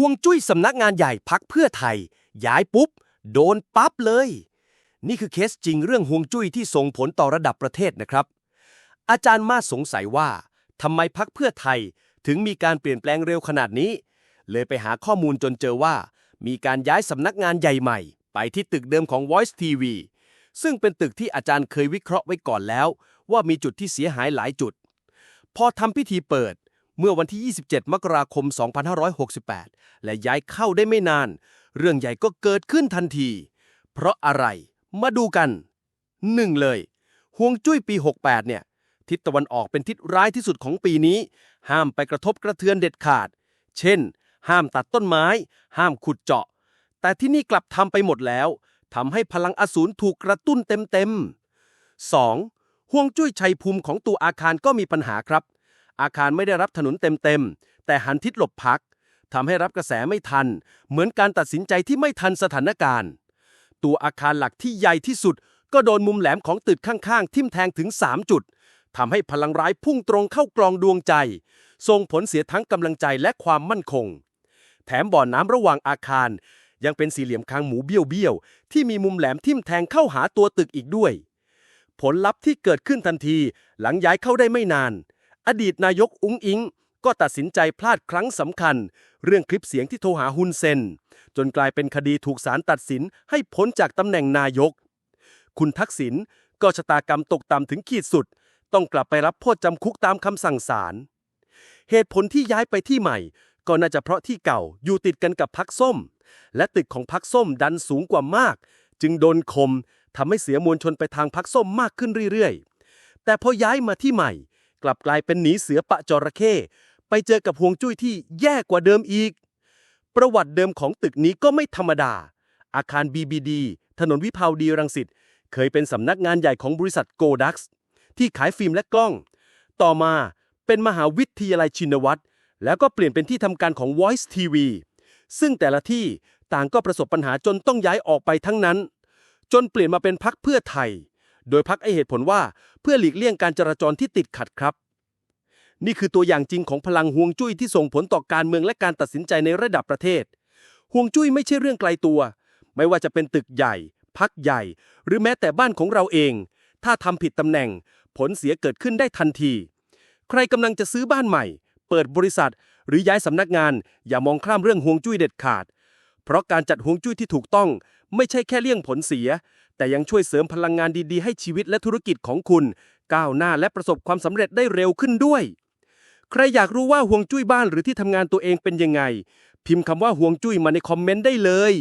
ห่วงจุ้ยสำนักงานใหญ่พักเพื่อไทย ย้ายปุ๊บ โดนปั๊บเลย นี่คือเคสจริงเรื่องห่วงจุ้ยที่ส่งผลต่อระดับประเทศนะครับ อาจารย์มาสสงสัยว่าทำไมพักเพื่อไทยถึงมีการเปลี่ยนแปลงเร็วขนาดนี้ เลยไปหาข้อมูลจนเจอว่า มีการย้ายสำนักงานใหญ่ใหม่ ไปที่ตึกเดิมของ Voice TV ซึ่งเป็นตึกที่อาจารย์เคยวิเคราะห์ไว้ก่อนแล้ว ว่ามีจุดที่เสียหายหลายจุด พอทำพิธีเปิด เมื่อวันที่ 27 มกราคม 2568 และย้ายเข้าได้ไม่นาน เรื่องใหญ่ก็เกิดขึ้นทันที เพราะอะไร มาดูกัน 1. เลยห่วงจุ้ยปี 68 เนี่ย ทิศตะวันออกเป็นทิศร้ายที่สุดของปีนี้ ห้ามไปกระทบกระเทือนเด็ดขาด เช่น ห้ามตัดต้นไม้ ห้ามขุดเจาะ แต่ที่นี่กลับทำไปหมดแล้วทำให้พลังอสูรถูกกระตุ้นเต็มๆ 2. ห่วงจุ้ยชัยภูมิของตัวอาคารก็มีปัญหาครับ อาคารไม่ได้รับถนนเต็มๆ แต่หันทิศหลบพักทำให้รับกระแสไม่ทัน เหมือนการตัดสินใจที่ไม่ทันสถานการณ์ ตัวอาคารหลักที่ใหญ่ที่สุด ก็โดนมุมแหลมของตึกข้างๆ ทิ่มแทงถึง 3 จุดทำให้พลังร้ายพุ่งตรงเข้ากลองดวงใจ ส่งผลเสียทั้งกำลังใจและความมั่นคง แถมบ่อน้ำระหว่างอาคาร ยังเป็นสี่เหลี่ยมคางหมูเบี้ยวๆ ที่มีมุมแหลมทิ่มแทงเข้าหาตัวตึกอีกด้วย ผลลัพธ์ที่เกิดขึ้นทันทีหลังย้ายเข้าได้ไม่นาน อดีตนายกอุ้งอิง ก็ตัดสินใจพลาดครั้งสำคัญ เรื่องคลิปเสียงที่โทรหาฮุนเซน จนกลายเป็นคดีถูกศาลตัดสินให้พ้นจากตำแหน่งนายก คุณทักษิณก็ชะตากรรมตกต่ำถึงขีดสุด ต้องกลับไปรับโทษจำคุกตามคำสั่งศาลเหตุผลที่ย้ายไปที่ใหม่ ก็น่าจะเพราะที่เก่าอยู่ติดกันกับพักส้ม และตึกของพักส้มดันสูงกว่ามาก จึงโดนคมทำให้เสียมวลชนไปทางพักส้มมากขึ้นเรื่อยๆ แต่พอย้ายมาที่ใหม่ กลับกลายเป็นหนีเสือปะจระเข้ไปเจอกับห่วงจุ้ยที่แย่กว่าเดิมอีก ประวัติเดิมของตึกนี้ก็ไม่ธรรมดา อาคาร BBD ถนนวิภาวดีรังสิตเคยเป็นสำนักงานใหญ่ของบริษัทโกดักส์ที่ขายฟิล์มและกล้อง ต่อมาเป็นมหาวิทยาลัยชินวัตรแล้วก็เปลี่ยนเป็นที่ทำการของ Voice TV ซึ่งแต่ละที่ต่างก็ประสบปัญหาจนต้องย้ายออกไปทั้งนั้น จนเปลี่ยนมาเป็นพักเพื่อไทย โดยพักไอเหตุผลว่าเพื่อหลีกเลี่ยงการจราจรที่ติดขัดครับ นี่คือตัวอย่างจริงของพลังห่วงจุ้ยที่ส่งผลต่อการเมืองและการตัดสินใจในระดับประเทศห่วงจุ้ยไม่ใช่เรื่องไกลตัว ไม่ว่าจะเป็นตึกใหญ่ พักใหญ่ หรือแม้แต่บ้านของเราเอง ถ้าทำผิดตำแหน่ง ผลเสียเกิดขึ้นได้ทันที ใครกำลังจะซื้อบ้านใหม่ เปิดบริษัท หรือย้ายสำนักงาน อย่ามองข้ามเรื่องห่วงจุ้ยเด็ดขาด เพราะการจัดห่วงจุ้ยที่ถูกต้อง ไม่ใช่แค่เลี่ยงผลเสีย แต่ยังช่วยเสริมพลังงานดีๆ ให้ชีวิตและธุรกิจของคุณ ก้าวหน้าและประสบความสำเร็จได้เร็วขึ้นด้วย ใครอยากรู้ว่าห่วงจุ้ยบ้านหรือที่ทำงานตัวเองเป็นยังไง พิมพ์คำว่าห่วงจุ้ยมาในคอมเมนต์ได้เลย